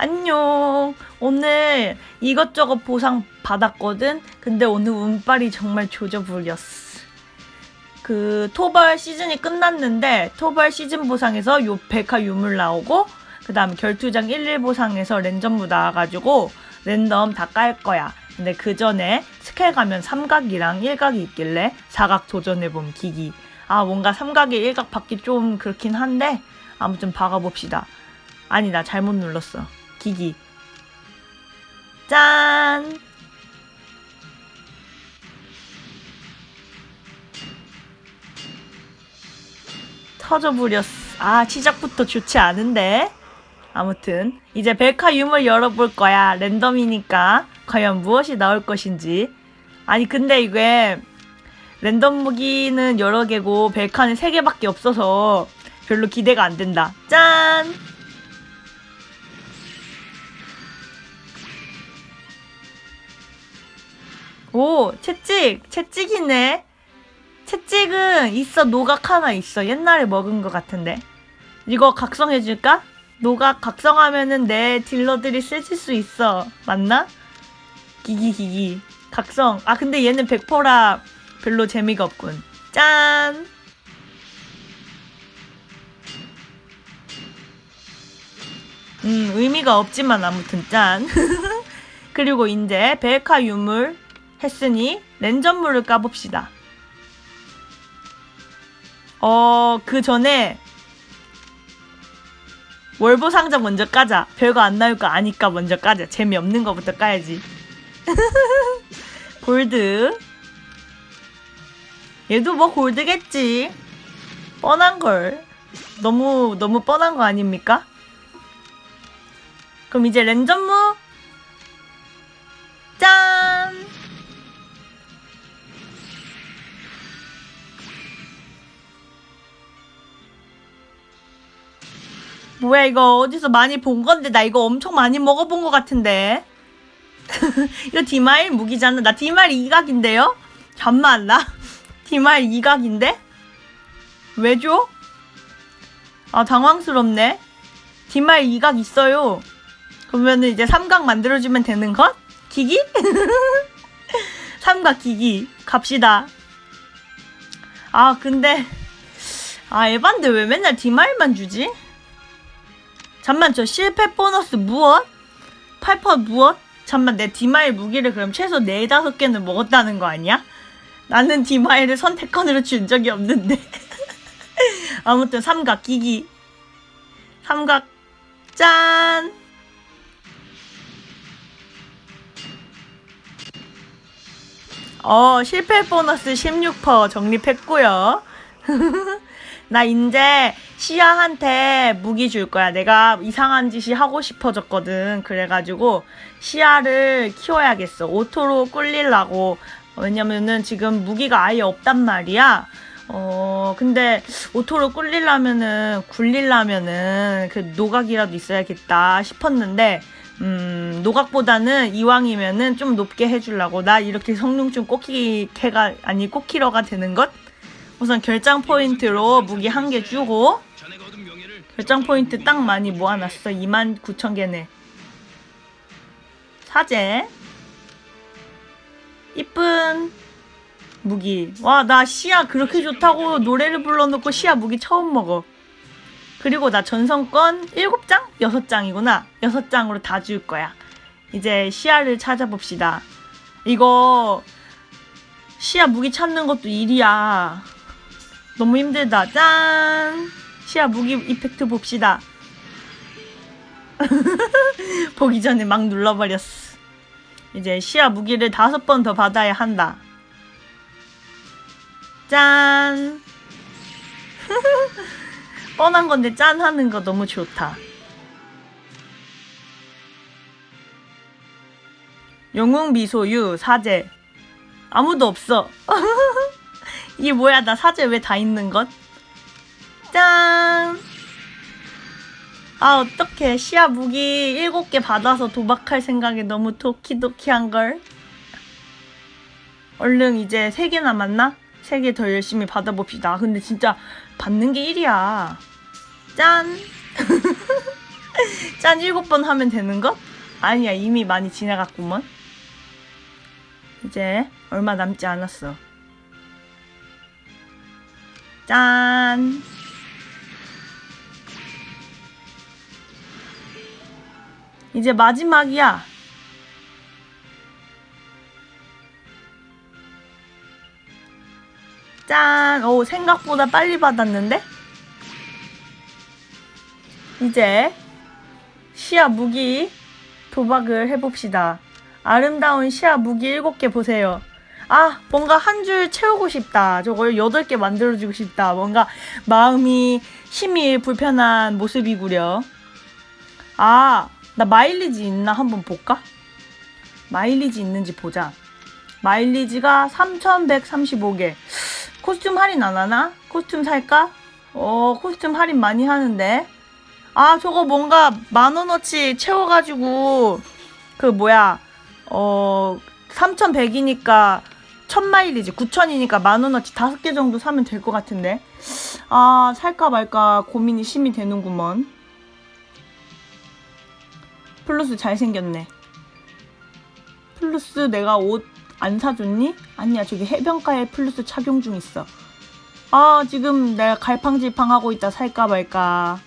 안녕. 오늘 이것저것 보상 받았거든? 근데 오늘 운빨이 정말 조져부렸어. 그 토벌 시즌이 끝났는데 토벌 시즌 보상에서 요 백화 유물 나오고 그 다음에 결투장 11 보상에서 랜덤부 나와가지고 랜덤 다 깔 거야. 근데 그 전에 스케일 가면 삼각이랑 일각이 있길래 사각 도전해본 기기. 아 뭔가 삼각에 일각 받기 좀 그렇긴 한데 아무튼 박아봅시다. 아니 나 잘못 눌렀어. 기기. 짠! 터져버렸어. 아, 시작부터 좋지 않은데. 아무튼, 이제 벨카 유물 열어볼 거야. 랜덤이니까. 과연 무엇이 나올 것인지. 아니, 근데 이게, 랜덤 무기는 여러 개고, 벨카는 세 개밖에 없어서, 별로 기대가 안 된다. 짠! 오, 채찍! 채찍이네. 채찍은 있어, 노각 하나 있어. 옛날에 먹은 것 같은데. 이거 각성해줄까? 노각 각성하면은 내 딜러들이 세질 수 있어. 맞나? 기기, 기기. 각성. 아, 근데 얘는 100%라 별로 재미가 없군. 짠! 음, 의미가 없지만 아무튼 짠. 그리고 이제 벨카 유물 했으니 랜전물을 까봅시다. 어, 그 전에 월보 상자 먼저 까자. 별거 안 나올 거 아니까 먼저 까자. 재미없는 거부터 까야지. 골드. 얘도 뭐 골드겠지. 뻔한 걸. 너무 너무 뻔한 거 아닙니까? 그럼 이제 랜전무 뭐야 이거 어디서 많이 본 건데 나 이거 엄청 많이 먹어본 것 같은데 이거 디마일 무기잖아 나 디마일 이각인데요? 잠만 나 디마일 이각인데? 왜 줘? 아 당황스럽네 디마일 이각 있어요 그러면은 이제 삼각 만들어주면 되는 것? 기기? 삼각 기기 갑시다 아 근데 아 에반데 왜 맨날 디마일만 주지? 잠만 저 실패 보너스 무엇? 8% 무엇? 잠만 내 디마일 무기를 그럼 최소 4, 5개는 먹었다는 거 아니야? 나는 디마일을 선택권으로 준 적이 없는데 아무튼 삼각 기기 삼각 짠 어, 실패 보너스 16% 적립했고요. 나 이제 시아한테 무기 줄 거야. 내가 이상한 짓이 하고 싶어졌거든. 그래가지고 시아를 키워야겠어. 오토로 꿀리려고. 왜냐면은 지금 무기가 아예 없단 말이야. 어, 근데 오토로 꿀리려면은, 굴리려면은 그 노각이라도 있어야겠다 싶었는데, 음, 노각보다는 이왕이면은 좀 높게 해주려고. 나 이렇게 성능충 꼬키캐가, 아니, 꼬키러가 되는 것? 우선 결장 포인트로 무기 한 개 주고, 결장 포인트 딱 많이 모아놨어. 29,000개네. 사제. 이쁜 무기. 와, 나 시야 그렇게 좋다고 노래를 불러놓고 시야 무기 처음 먹어. 그리고 나 전성권 7장? 6장이구나. 6장으로 다 줄 거야. 이제 시야를 찾아봅시다. 이거 시야 무기 찾는 것도 일이야. 너무 힘들다. 짠! 시야 무기 이펙트 봅시다. 보기 전에 막 눌러버렸어. 이제 시야 무기를 다섯 번 더 받아야 한다. 짠! 뻔한 건데 짠 하는 거 너무 좋다. 영웅 미소유 사제 아무도 없어. 이게 뭐야 나 사제 왜 다 있는 것? 짠. 아 어떡해 시야 무기 7개 받아서 도박할 생각에 너무 도키도키한 걸. 얼른 이제 3개 남았나? 3개 더 열심히 받아봅시다. 근데 진짜 받는 게 일이야. 짠. 짠 일곱 번 하면 되는 것? 아니야 이미 많이 지나갔구먼 이제 얼마 남지 않았어 짠 이제 마지막이야 짠! 오, 생각보다 빨리 받았는데? 이제 시야 무기 도박을 해봅시다. 아름다운 시야 무기 7개 보세요. 아, 뭔가 한 줄 채우고 싶다. 저걸 8개 만들어주고 싶다. 뭔가 마음이 힘이 불편한 모습이구려. 아, 나 마일리지 있나 한번 볼까? 마일리지 있는지 보자. 마일리지가 3,135개. 코스튬 할인 안 하나? 코스튬 살까? 어, 코스튬 할인 많이 하는데. 아, 저거 뭔가 만 원어치 채워가지고, 그 뭐야, 어, 3,100이니까 1000마일이지. 9,000이니까 만 원어치 다섯 개 정도 사면 될 것 같은데. 아, 살까 말까 고민이 심이 되는구먼. 플루스 잘생겼네. 플루스 내가 옷 안 사줬니? 아니야, 저기 해변가에 플루스 착용 중 있어. 아, 지금 내가 갈팡질팡 하고 있다. 살까 말까.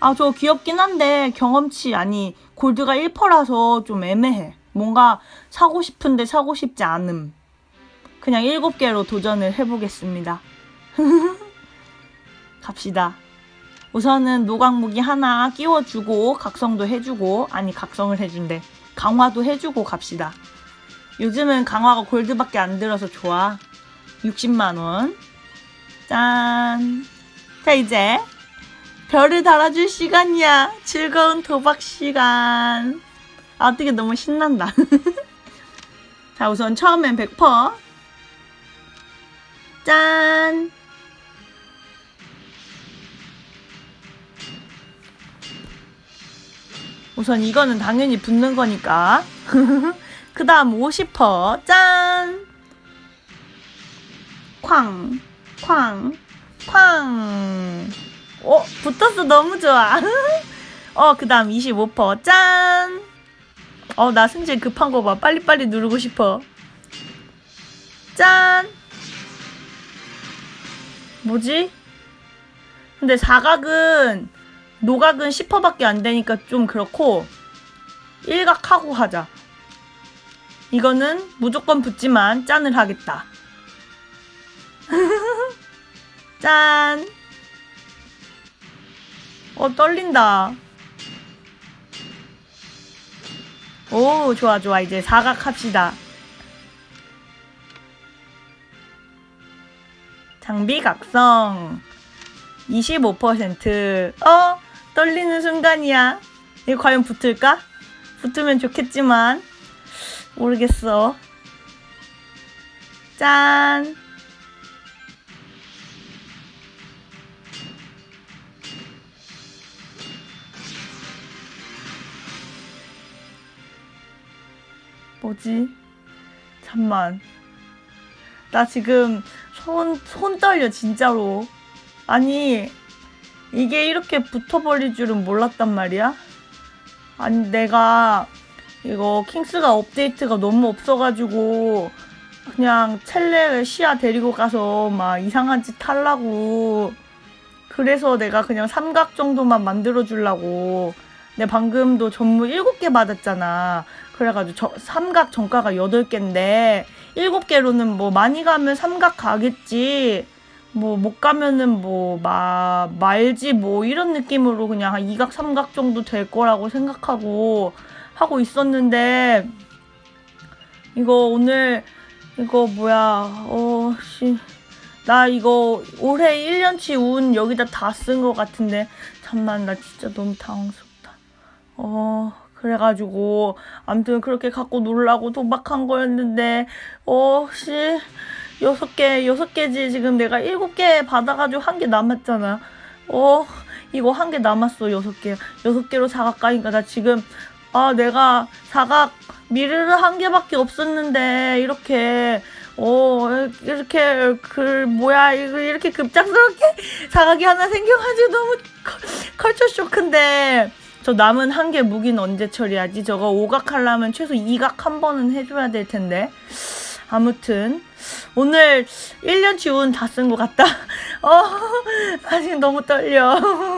아, 저거 귀엽긴 한데 경험치 아니 골드가 1퍼라서 좀 애매해. 뭔가 사고 싶은데 사고 싶지 않음. 그냥 7개로 도전을 해보겠습니다. 갑시다. 우선은 노광무기 하나 끼워주고 각성도 해주고 아니 각성을 해준대. 강화도 해주고 갑시다. 요즘은 강화가 골드밖에 안 들어서 좋아. 60만원. 짠. 자, 이제 별을 달아줄 시간이야. 즐거운 도박 시간. 아, 어떻게 너무 신난다. 자, 우선 처음엔 100%. 짠. 우선 이거는 당연히 붙는 거니까. 그 다음 50%. 짠. 쾅. 쾅. 쾅. 어, 붙었어. 너무 좋아. 어, 그 다음 25%. 짠. 어, 나 승질 급한 거 봐. 빨리빨리 누르고 싶어. 짠. 뭐지? 근데 사각은, 노각은 10%밖에 안 되니까 좀 그렇고, 일각하고 하자. 이거는 무조건 붙지만 짠을 하겠다. 짠. 어, 떨린다. 오, 좋아, 좋아. 이제 사각 합시다. 장비 각성. 25%. 어, 떨리는 순간이야. 이거 과연 붙을까? 붙으면 좋겠지만, 모르겠어. 짠. 뭐지? 잠만. 나 지금 손, 손 떨려, 진짜로. 아니, 이게 이렇게 붙어버릴 줄은 몰랐단 말이야? 아니, 내가 이거 킹스가 업데이트가 너무 없어가지고, 그냥 첼레를 시야 데리고 가서 막 이상한 짓 하려고. 그래서 내가 그냥 삼각 정도만 만들어 주려고. 내 방금도 전무 7개 받았잖아. 그래가지고 저, 삼각 정가가 8개인데 7개로는 뭐 많이 가면 삼각 가겠지. 뭐 못 가면은 뭐 마, 말지 뭐 이런 느낌으로 그냥 한 이각 삼각 정도 될 거라고 생각하고 하고 있었는데 이거 오늘 이거 뭐야. 어씨. 나 이거 올해 1년치 운 여기다 다 쓴 것 같은데. 잠만 나 진짜 너무 당황스럽다. 어 그래가지고 아무튼 그렇게 갖고 놀라고 도박한 거였는데 어 씨 여섯 개 여섯 개지 지금 내가 일곱 개 받아가지고 한 개 남았잖아. 어 이거 한 개 남았어 여섯 개. 여섯 개로 사각 가니까 나 지금 아 내가 사각 미르르 한 개밖에 없었는데 이렇게 어 이렇게 그 뭐야 이거 이렇게 급작스럽게 사각이 하나 생겨가지고 너무 컬- 컬처 쇼크인데 저 남은 한 개 무기는 언제 처리하지? 저거 오각 하려면 최소 이각 한 번은 해줘야 될 텐데. 아무튼 오늘 1년치 운 다 쓴 것 같다. 어, 아직 너무 떨려.